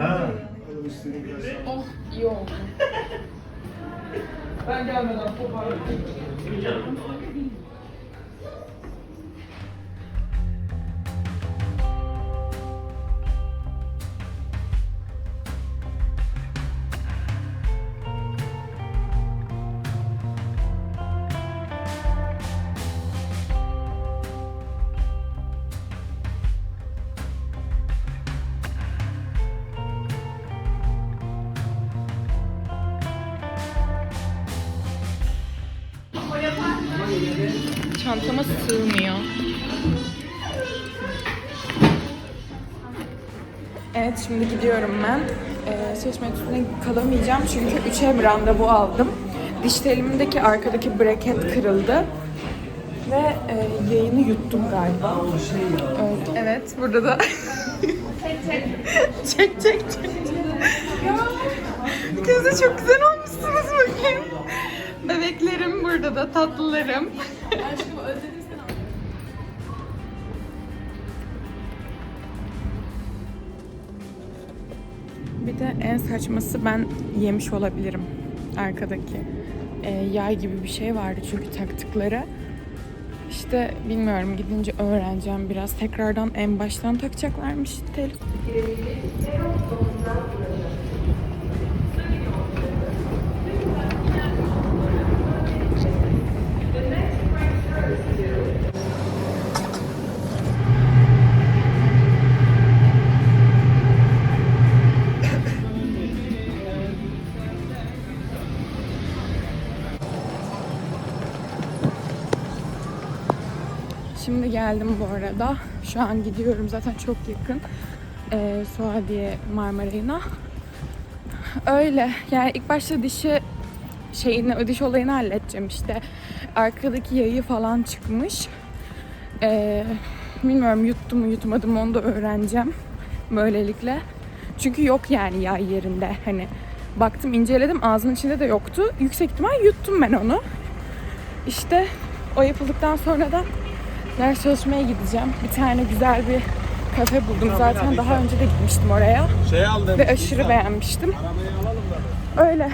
Ha. Oh iyi oldu. ben gelmeden toparladım. Çantama sığmıyor. Evet şimdi gidiyorum ben. Ee, seçme etüdüne kalamayacağım çünkü 3'e bir randevu aldım. Diş telimdeki arkadaki bracket kırıldı. Ve e, yayını yuttum galiba. Evet, evet burada da... çek çek çek. İkiniz de çok güzel olmuşsunuz bakayım. Bebeklerim burada da tatlılarım. Bir de en saçması ben yemiş olabilirim arkadaki. e, yay gibi bir şey vardı çünkü taktıkları. İşte bilmiyorum gidince öğreneceğim biraz. Tekrardan en baştan takacaklarmış telif. Şimdi geldim bu arada. Şu an gidiyorum zaten çok yakın. Ee, Suadiye Marmaray'ına. Öyle. Yani ilk başta dişi şeyini, diş olayını halledeceğim işte. Arkadaki yayı falan çıkmış. Ee, bilmiyorum yuttu mu yutmadı mı onu da öğreneceğim. Böylelikle. Çünkü yok yani yay yerinde. Hani baktım inceledim ağzının içinde de yoktu. Yüksek ihtimal yuttum ben onu. İşte o yapıldıktan sonra da ders çalışmaya gideceğim. Bir tane güzel bir kafe buldum. Zaten daha önce de gitmiştim oraya. Şey aldım. Ve aşırı beğenmiştim. Öyle.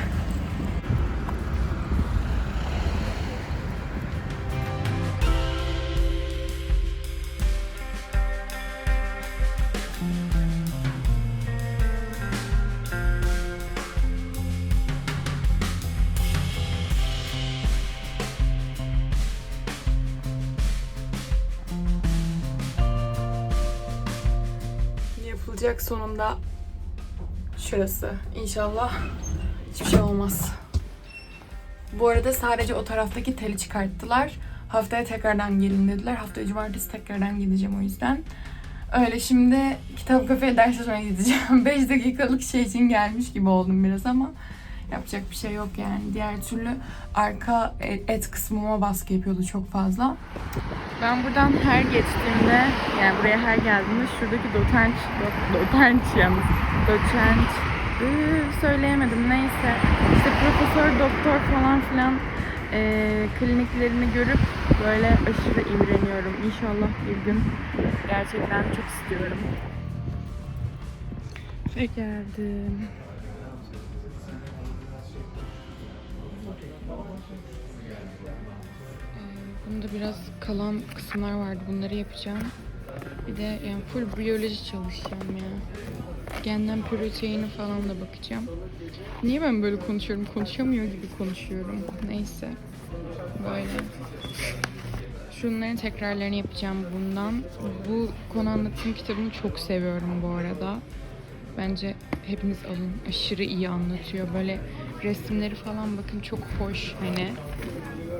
Sonunda şurası. İnşallah hiçbir şey olmaz. Bu arada sadece o taraftaki teli çıkarttılar. Haftaya tekrardan gelin dediler. Haftaya cumartesi tekrardan gideceğim o yüzden. Öyle şimdi kitap kafeye ders gideceğim. 5 dakikalık şey için gelmiş gibi oldum biraz ama yapacak bir şey yok yani. Diğer türlü arka et kısmıma baskı yapıyordu çok fazla. Ben buradan her geçtiğimde, yani buraya her geldiğimde şuradaki dotenç, do- dotenç yalnız, doçent, söyleyemedim neyse. İşte profesör, doktor falan filan eee, kliniklerini görüp böyle aşırı imreniyorum. İnşallah bir gün gerçekten çok istiyorum. Ve geldim. Bunda biraz kalan kısımlar vardı. Bunları yapacağım. Bir de yani full biyoloji çalışacağım ya. Genden proteini falan da bakacağım. Niye ben böyle konuşuyorum? Konuşamıyor gibi konuşuyorum. Neyse. Böyle. Şunların tekrarlarını yapacağım bundan. Bu konu anlatım kitabını çok seviyorum bu arada. Bence hepiniz alın. Aşırı iyi anlatıyor. Böyle resimleri falan bakın çok hoş hani.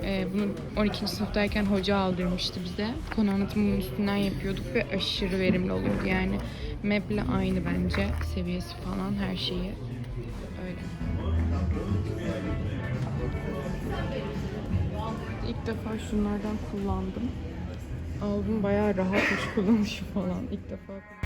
Ee, bunu 12. sınıftayken hoca aldırmıştı bize. Konu anlatımının üstünden yapıyorduk ve aşırı verimli oluyordu yani. MEP'le aynı bence seviyesi falan her şeyi. Öyle. İlk defa şunlardan kullandım. Aldım bayağı rahatmış kullanışı falan. İlk defa giving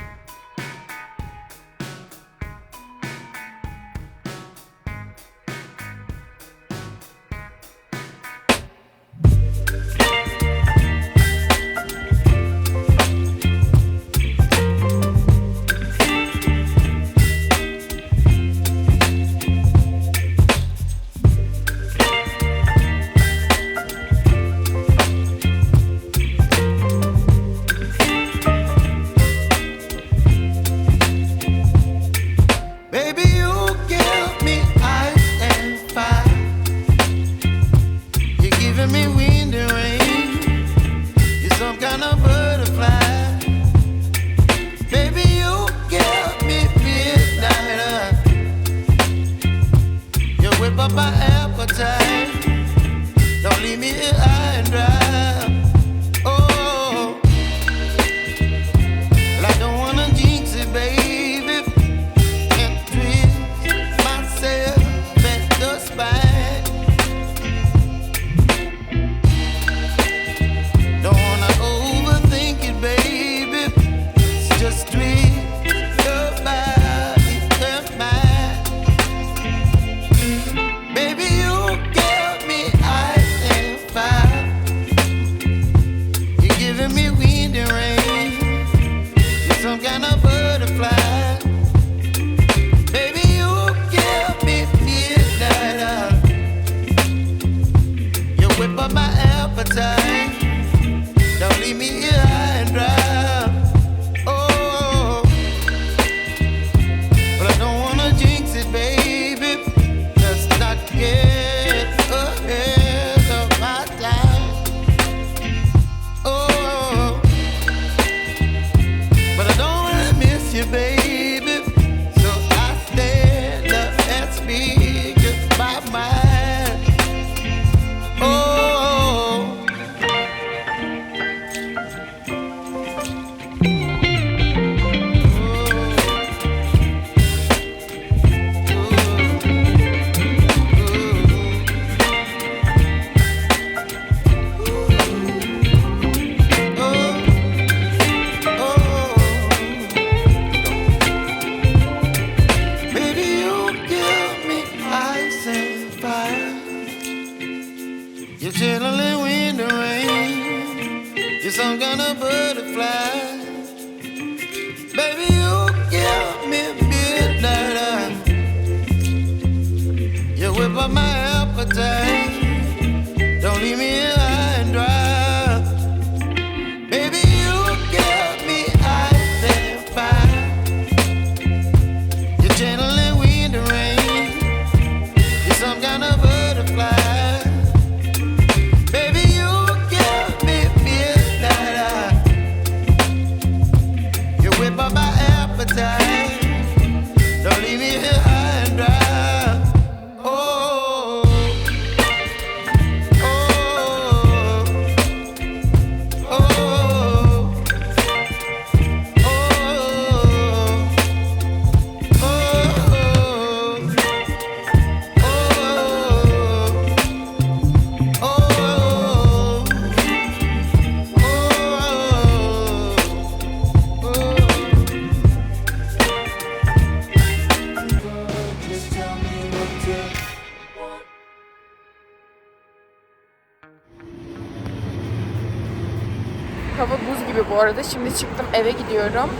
bu arada. Şimdi çıktım eve gidiyorum.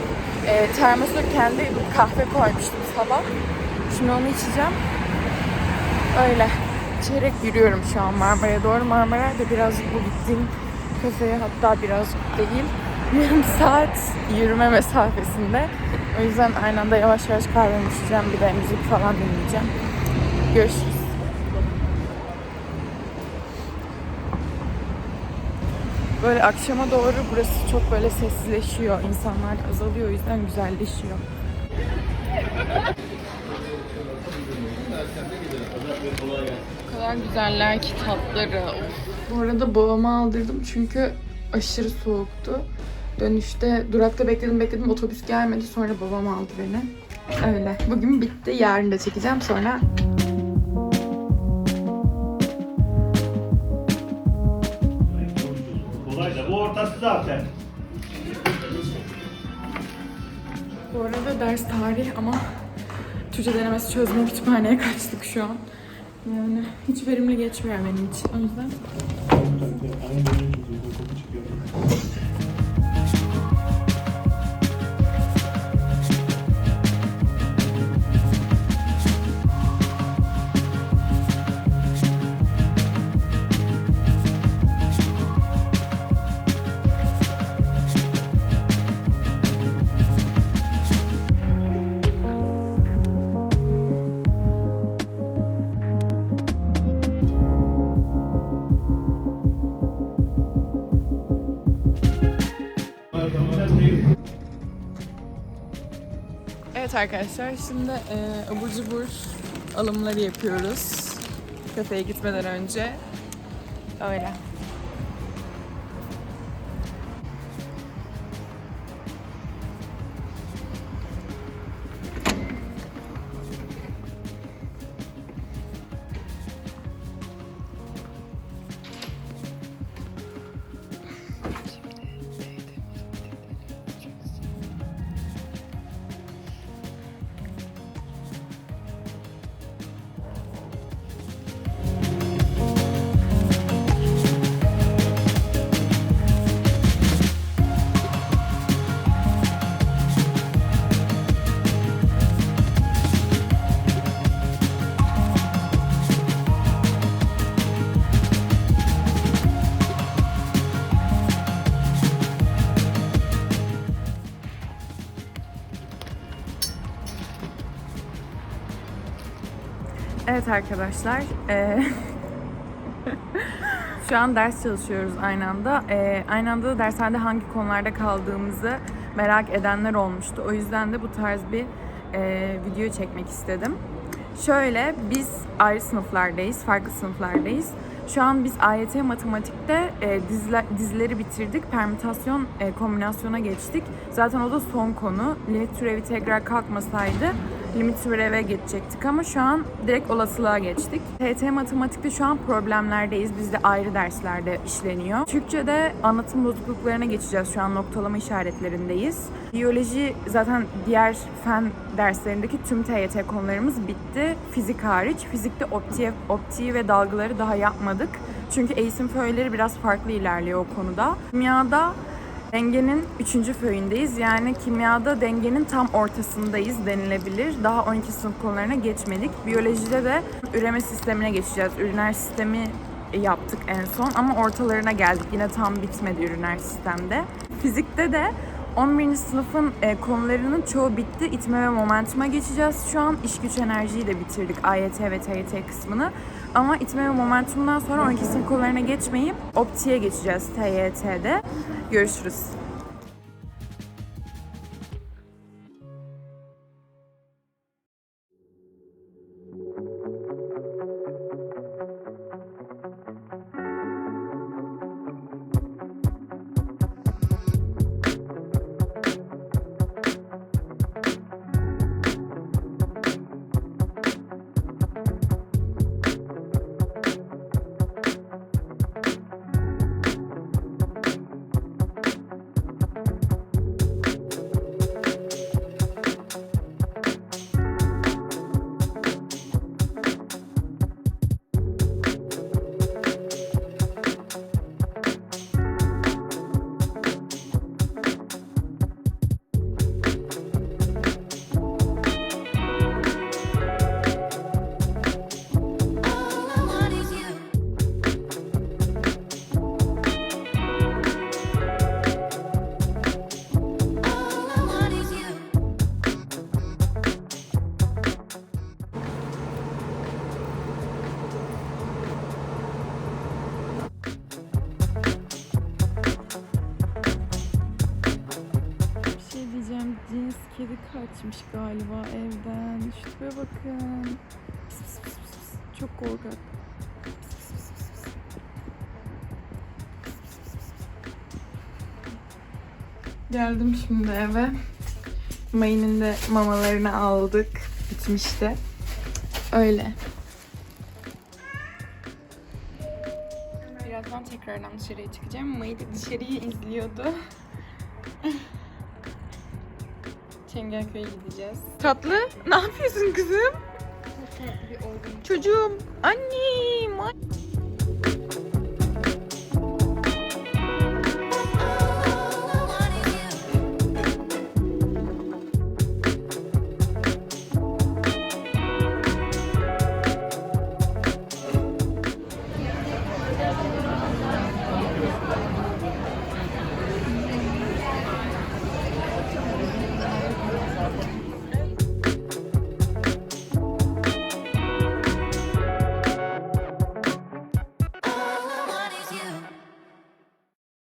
Ee, termosu kendi kahve koymuştum sabah. Şimdi onu içeceğim. Öyle. İçerek yürüyorum şu an Marmara'ya doğru. Marmara da birazcık bu gittiğim kafeye hatta birazcık değil. Yarım saat yürüme mesafesinde. O yüzden aynı anda yavaş yavaş kahvemi içeceğim. Bir de müzik falan dinleyeceğim. Görüşürüz. Böyle akşama doğru burası çok böyle sessizleşiyor. İnsanlar azalıyor o yüzden güzelleşiyor. O kadar güzeller ki. Of. Bu arada babama aldırdım çünkü aşırı soğuktu. Dönüşte durakta bekledim bekledim otobüs gelmedi sonra babam aldı beni. Öyle. Bugün bitti. Yarın da çekeceğim sonra ortası zaten. Bu arada ders tarih ama Türkçe denemesi çözme kütüphaneye kaçtık şu an. Yani hiç verimli geçmiyor benim için. O yüzden Evet arkadaşlar şimdi e, abur cubur alımları yapıyoruz. Kafeye gitmeden önce. Öyle. Evet arkadaşlar. eee, Şu an ders çalışıyoruz aynı anda. Eee, aynı anda da dershanede hangi konularda kaldığımızı merak edenler olmuştu. O yüzden de bu tarz bir eee, video çekmek istedim. Şöyle biz ayrı sınıflardayız, farklı sınıflardayız. Şu an biz AYT matematikte e, dizler, dizileri bitirdik. Permütasyon e, kombinasyona geçtik. Zaten o da son konu. Limit türevi tekrar kalkmasaydı limit türeve geçecektik ama şu an direkt olasılığa geçtik. TT matematikte şu an problemlerdeyiz. Bizde ayrı derslerde işleniyor. Türkçe'de anlatım bozukluklarına geçeceğiz. Şu an noktalama işaretlerindeyiz. Biyoloji zaten diğer fen derslerindeki tüm TYT konularımız bitti. Fizik hariç. Fizikte optiği, optiği ve dalgaları daha yapmadık. Çünkü eğitim föyleri biraz farklı ilerliyor o konuda. Kimyada dengenin 3. föyündeyiz. Yani kimyada dengenin tam ortasındayız denilebilir. Daha 12 sınıf konularına geçmedik. Biyolojide de üreme sistemine geçeceğiz. Üriner sistemi yaptık en son ama ortalarına geldik. Yine tam bitmedi üriner sistemde. Fizikte de 11. sınıfın e, konularının çoğu bitti. İtme ve momentuma geçeceğiz. Şu an iş güç enerjiyi de bitirdik. AYT ve TYT kısmını. Ama itme ve momentumdan sonra 12 sınıf konularına geçmeyip optiğe geçeceğiz TYT'de. Görüşürüz. Geldim şimdi eve. Mayının de mamalarını aldık. Bitmişti. Öyle. Birazdan tekrardan dışarıya çıkacağım. Mayı da dışarıyı izliyordu. Çengelköy'e gideceğiz. Tatlı, ne yapıyorsun kızım? Çocuğum, annem. ay-